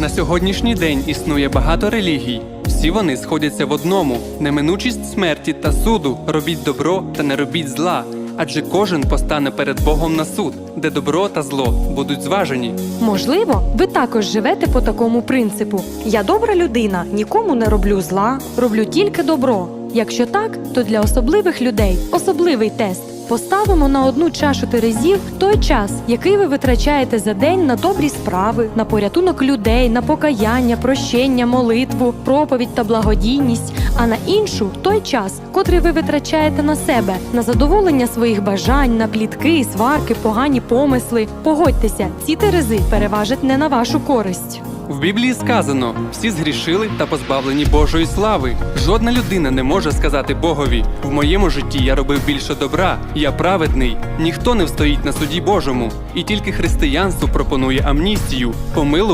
На сьогоднішній день існує багато релігій. Всі вони сходяться в одному: неминучість смерті та суду. Робіть добро та не робіть зла. Адже кожен постане перед Богом на суд, де добро та зло будуть зважені. Можливо, ви також живете по такому принципу: я добра людина, нікому не роблю зла, роблю тільки добро. Якщо так, то для особливих людей особливий тест. Поставимо на одну чашу терезів той час, який ви витрачаєте за день на добрі справи, на порятунок людей, на покаяння, прощення, молитву, проповідь та благодійність, а на іншу той час, котрий ви витрачаєте на себе, на задоволення своїх бажань, на плітки, сварки, погані помисли. Погодьтеся, ці терези переважать не на вашу користь. В Біблії сказано: всі згрішили та позбавлені Божої слави. Жодна людина не може сказати Богові: в моєму житті я робив більше добра, я праведний. Ніхто не встоїть на суді Божому, і тільки християнство пропонує амністію, помилування.